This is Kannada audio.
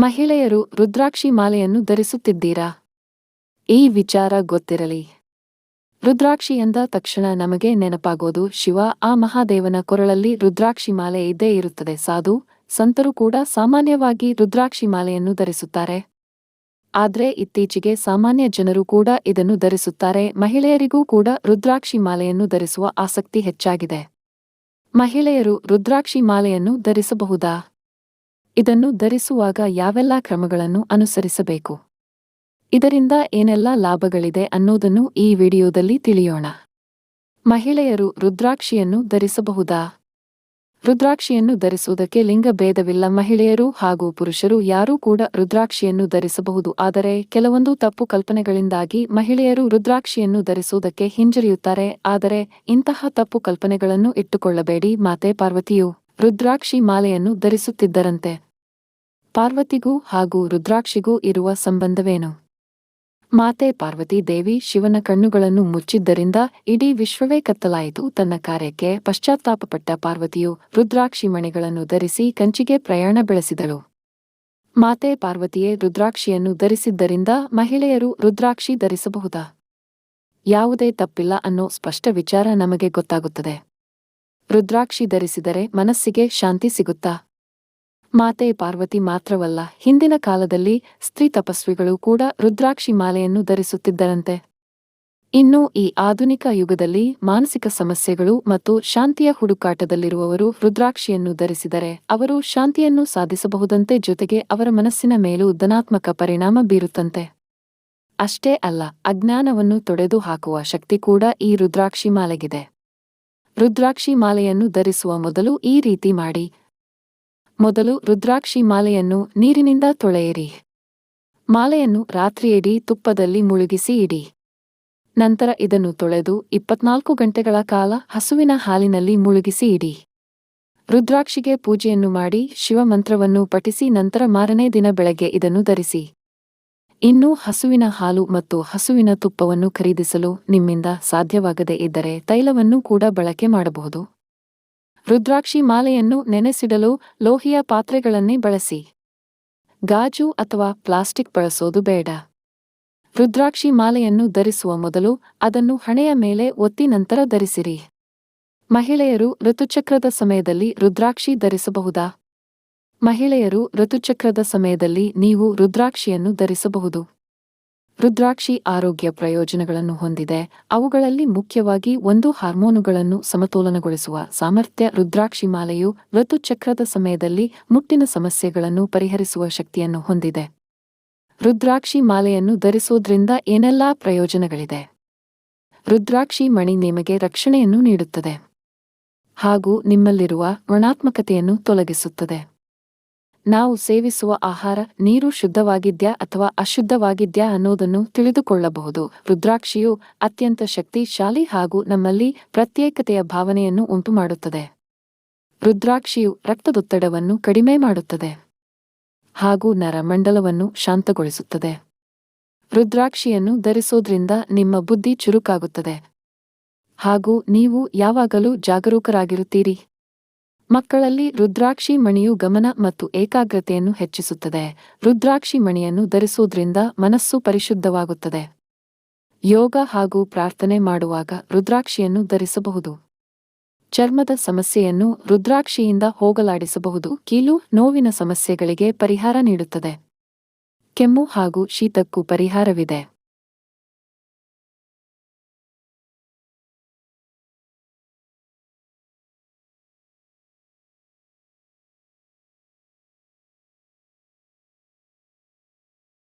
ಮಹಿಳೆಯರು ರುದ್ರಾಕ್ಷಿ ಮಾಲೆಯನ್ನು ಧರಿಸುತ್ತಿದ್ದೀರಾ? ಈ ವಿಚಾರ ಗೊತ್ತಿರಲಿ. ರುದ್ರಾಕ್ಷಿ ಎಂದ ತಕ್ಷಣ ನಮಗೆ ನೆನಪಾಗೋದು, ಶಿವ ಆ ಮಹಾದೇವನ ಕೊರಳಲ್ಲಿ ರುದ್ರಾಕ್ಷಿ ಮಾಲೆ ಇದ್ದೇ ಇರುತ್ತದೆ. ಸಾಧು, ಸಂತರು ಕೂಡ ಸಾಮಾನ್ಯವಾಗಿ ರುದ್ರಾಕ್ಷಿ ಮಾಲೆಯನ್ನು ಧರಿಸುತ್ತಾರೆ. ಆದರೆ ಇತ್ತೀಚೆಗೆ ಸಾಮಾನ್ಯ ಜನರು ಕೂಡ ಇದನ್ನು ಧರಿಸುತ್ತಾರೆ. ಮಹಿಳೆಯರಿಗೂ ಕೂಡ ರುದ್ರಾಕ್ಷಿ ಮಾಲೆಯನ್ನು ಧರಿಸುವ ಆಸಕ್ತಿ ಹೆಚ್ಚಾಗಿದೆ. ಮಹಿಳೆಯರು ರುದ್ರಾಕ್ಷಿ ಮಾಲೆಯನ್ನು ಧರಿಸಬಹುದಾ? ಇದನ್ನು ಧರಿಸುವಾಗ ಯಾವೆಲ್ಲ ಕ್ರಮಗಳನ್ನು ಅನುಸರಿಸಬೇಕು? ಇದರಿಂದ ಏನೆಲ್ಲ ಲಾಭಗಳಿದೆ ಅನ್ನೋದನ್ನು ಈ ವಿಡಿಯೋದಲ್ಲಿ ತಿಳಿಯೋಣ. ಮಹಿಳೆಯರು ರುದ್ರಾಕ್ಷಿಯನ್ನು ಧರಿಸಬಹುದಾ? ರುದ್ರಾಕ್ಷಿಯನ್ನು ಧರಿಸುವುದಕ್ಕೆ ಲಿಂಗಭೇದವಿಲ್ಲ ಮಹಿಳೆಯರು ಹಾಗೂ ಪುರುಷರು ಯಾರೂ ಕೂಡ ರುದ್ರಾಕ್ಷಿಯನ್ನು ಧರಿಸಬಹುದು. ಆದರೆ ಕೆಲವೊಂದು ತಪ್ಪು ಕಲ್ಪನೆಗಳಿಂದಾಗಿ ಮಹಿಳೆಯರು ರುದ್ರಾಕ್ಷಿಯನ್ನು ಧರಿಸುವುದಕ್ಕೆ ಹಿಂಜರಿಯುತ್ತಾರೆ. ಆದರೆ ಇಂತಹ ತಪ್ಪು ಕಲ್ಪನೆಗಳನ್ನು ಇಟ್ಟುಕೊಳ್ಳಬೇಡಿ. ಮಾತೆ ಪಾರ್ವತಿಯು ರುದ್ರಾಕ್ಷಿ ಮಾಲೆಯನ್ನು ಧರಿಸುತ್ತಿದ್ದರಂತೆ. ಪಾರ್ವತಿಗೂ ಹಾಗೂ ರುದ್ರಾಕ್ಷಿಗೂ ಇರುವ ಸಂಬಂಧವೇನು? ಮಾತೆ ಪಾರ್ವತಿ ದೇವಿ ಶಿವನ ಕಣ್ಣುಗಳನ್ನು ಮುಚ್ಚಿದ್ದರಿಂದ ಇಡೀ ವಿಶ್ವವೇ ಕತ್ತಲಾಯಿತು. ತನ್ನ ಕಾರ್ಯಕ್ಕೆ ಪಶ್ಚಾತ್ತಾಪಪಟ್ಟ ಪಾರ್ವತಿಯು ರುದ್ರಾಕ್ಷಿ ಮಣಿಗಳನ್ನು ಧರಿಸಿ ಕಂಚಿಗೆ ಪ್ರಯಾಣ ಬೆಳೆಸಿದಳು. ಮಾತೆ ಪಾರ್ವತಿಯೇ ರುದ್ರಾಕ್ಷಿಯನ್ನು ಧರಿಸಿದ್ದರಿಂದ ಮಹಿಳೆಯರು ರುದ್ರಾಕ್ಷಿ ಧರಿಸಬಹುದಾ? ಯಾವುದೇ ತಪ್ಪಿಲ್ಲ ಅನ್ನೋ ಸ್ಪಷ್ಟ ವಿಚಾರ ನಮಗೆ ಗೊತ್ತಾಗುತ್ತದೆ. ರುದ್ರಾಕ್ಷಿ ಧರಿಸಿದರೆ ಮನಸ್ಸಿಗೆ ಶಾಂತಿ ಸಿಗುತ್ತಾ? ಮಾತೆ ಪಾರ್ವತಿ ಮಾತ್ರವಲ್ಲ, ಹಿಂದಿನ ಕಾಲದಲ್ಲಿ ಸ್ತ್ರೀ ತಪಸ್ವಿಗಳು ಕೂಡ ರುದ್ರಾಕ್ಷಿ ಮಾಲೆಯನ್ನು ಧರಿಸುತ್ತಿದ್ದರಂತೆ. ಇನ್ನು ಈ ಆಧುನಿಕ ಯುಗದಲ್ಲಿ ಮಾನಸಿಕ ಸಮಸ್ಯೆಗಳು ಮತ್ತು ಶಾಂತಿಯ ಹುಡುಕಾಟದಲ್ಲಿರುವವರು ರುದ್ರಾಕ್ಷಿಯನ್ನು ಧರಿಸಿದರೆ ಅವರು ಶಾಂತಿಯನ್ನು ಸಾಧಿಸಬಹುದಂತೆ ಜೊತೆಗೆ ಅವರ ಮನಸ್ಸಿನ ಮೇಲೂ ಧನಾತ್ಮಕ ಪರಿಣಾಮ ಬೀರುತ್ತಂತೆ. ಅಷ್ಟೇ ಅಲ್ಲ, ಅಜ್ಞಾನವನ್ನು ತೊಡೆದು ಹಾಕುವ ಶಕ್ತಿ ಕೂಡ ಈ ರುದ್ರಾಕ್ಷಿ ಮಾಲೆಗಿದೆ. ರುದ್ರಾಕ್ಷಿ ಮಾಲೆಯನ್ನು ಧರಿಸುವ ಮೊದಲು ಈ ರೀತಿ ಮಾಡಿ. ಮೊದಲು ರುದ್ರಾಕ್ಷಿ ಮಾಲೆಯನ್ನು ನೀರಿನಿಂದ ತೊಳೆಯಿರಿ. ಮಾಲೆಯನ್ನು ರಾತ್ರಿಯಿಡೀ ತುಪ್ಪದಲ್ಲಿ ಮುಳುಗಿಸಿ ಇಡಿ. ನಂತರ ಇದನ್ನು ತೊಳೆದು ಇಪ್ಪತ್ನಾಲ್ಕು ಗಂಟೆಗಳ ಕಾಲ ಹಸುವಿನ ಹಾಲಿನಲ್ಲಿ ಮುಳುಗಿಸಿ ಇಡಿ. ರುದ್ರಾಕ್ಷಿಗೆ ಪೂಜೆಯನ್ನು ಮಾಡಿ ಶಿವಮಂತ್ರವನ್ನು ಪಠಿಸಿ ನಂತರ ಮಾರನೇ ದಿನ ಬೆಳಗ್ಗೆ ಇದನ್ನು ಧರಿಸಿ. ಇನ್ನು ಹಸುವಿನ ಹಾಲು ಮತ್ತು ಹಸುವಿನ ತುಪ್ಪವನ್ನು ಖರೀದಿಸಲು ನಿಮ್ಮಿಂದ ಸಾಧ್ಯವಾಗದೇ ಇದ್ದರೆ ತೈಲವನ್ನು ಕೂಡ ಬಳಕೆ ಮಾಡಬಹುದು. ರುದ್ರಾಕ್ಷಿ ಮಾಲೆಯನ್ನು ನೆನೆಸಿಡಲು ಲೋಹಿಯ ಪಾತ್ರೆಗಳನ್ನೇ ಬಳಸಿ. ಗಾಜು ಅಥವಾ ಪ್ಲಾಸ್ಟಿಕ್ ಬಳಸೋದು ಬೇಡ. ರುದ್ರಾಕ್ಷಿ ಮಾಲೆಯನ್ನು ಧರಿಸುವ ಮೊದಲು ಅದನ್ನು ಹಣೆಯ ಮೇಲೆ ಒತ್ತಿ ನಂತರ ಧರಿಸಿರಿ. ಮಹಿಳೆಯರು ಋತುಚಕ್ರದ ಸಮಯದಲ್ಲಿ ರುದ್ರಾಕ್ಷಿ ಧರಿಸಬಹುದಾ? ಮಹಿಳೆಯರು ಋತುಚಕ್ರದ ಸಮಯದಲ್ಲಿ ನೀವು ರುದ್ರಾಕ್ಷಿಯನ್ನು ಧರಿಸಬಹುದು. ರುದ್ರಾಕ್ಷಿ ಆರೋಗ್ಯ ಪ್ರಯೋಜನಗಳನ್ನು ಹೊಂದಿದೆ. ಅವುಗಳಲ್ಲಿ ಮುಖ್ಯವಾಗಿ ಒಂದು ಹಾರ್ಮೋನುಗಳನ್ನು ಸಮತೋಲನಗೊಳಿಸುವ ಸಾಮರ್ಥ್ಯ ರುದ್ರಾಕ್ಷಿ ಮಾಲೆಯು ಋತುಚಕ್ರದ ಸಮಯದಲ್ಲಿ ಮುಟ್ಟಿನ ಸಮಸ್ಯೆಗಳನ್ನು ಪರಿಹರಿಸುವ ಶಕ್ತಿಯನ್ನು ಹೊಂದಿದೆ. ರುದ್ರಾಕ್ಷಿ ಮಾಲೆಯನ್ನು ಧರಿಸುವುದರಿಂದ ಏನೆಲ್ಲಾ ಪ್ರಯೋಜನಗಳಿದೆ? ರುದ್ರಾಕ್ಷಿ ಮಣಿ ನಿಮಗೆ ರಕ್ಷಣೆಯನ್ನು ನೀಡುತ್ತದೆ. ಹಾಗೂ ನಿಮ್ಮಲ್ಲಿರುವ ಋಣಾತ್ಮಕತೆಯನ್ನು ತೊಲಗಿಸುತ್ತದೆ. ನಾವು ಸೇವಿಸುವ ಆಹಾರ ನೀರು ಶುದ್ಧವಾಗಿದ್ಯಾ ಅಥವಾ ಅಶುದ್ಧವಾಗಿದ್ಯಾ ಅನ್ನೋದನ್ನು ತಿಳಿದುಕೊಳ್ಳಬಹುದು. ರುದ್ರಾಕ್ಷಿಯು ಅತ್ಯಂತ ಶಕ್ತಿಶಾಲಿ ಹಾಗೂ ನಮ್ಮಲ್ಲಿ ಪ್ರತ್ಯೇಕತೆಯ ಭಾವನೆಯನ್ನು ಉಂಟುಮಾಡುತ್ತದೆ. ರುದ್ರಾಕ್ಷಿಯು ರಕ್ತದೊತ್ತಡವನ್ನು ಕಡಿಮೆ ಮಾಡುತ್ತದೆ ಹಾಗೂ ನರಮಂಡಲವನ್ನು ಶಾಂತಗೊಳಿಸುತ್ತದೆ. ರುದ್ರಾಕ್ಷಿಯನ್ನು ಧರಿಸೋದ್ರಿಂದ ನಿಮ್ಮ ಬುದ್ಧಿ ಚುರುಕಾಗುತ್ತದೆ ಹಾಗೂ ನೀವು ಯಾವಾಗಲೂ ಜಾಗರೂಕರಾಗಿರುತ್ತೀರಿ. ಮಕ್ಕಳಲ್ಲಿ ರುದ್ರಾಕ್ಷಿ ಮಣಿಯು ಗಮನ ಮತ್ತು ಏಕಾಗ್ರತೆಯನ್ನು ಹೆಚ್ಚಿಸುತ್ತದೆ. ರುದ್ರಾಕ್ಷಿ ಮಣಿಯನ್ನು ಧರಿಸುವುದರಿಂದ ಮನಸ್ಸು ಪರಿಶುದ್ಧವಾಗುತ್ತದೆ. ಯೋಗ ಹಾಗೂ ಪ್ರಾರ್ಥನೆ ಮಾಡುವಾಗ ರುದ್ರಾಕ್ಷಿಯನ್ನು ಧರಿಸಬಹುದು. ಚರ್ಮದ ಸಮಸ್ಯೆಯನ್ನು ರುದ್ರಾಕ್ಷಿಯಿಂದ ಹೋಗಲಾಡಿಸಬಹುದು. ಕೀಲು ನೋವಿನ ಸಮಸ್ಯೆಗಳಿಗೆ ಪರಿಹಾರ ನೀಡುತ್ತದೆ. ಕೆಮ್ಮು ಹಾಗೂ ಶೀತಕ್ಕೂ ಪರಿಹಾರವಿದೆ.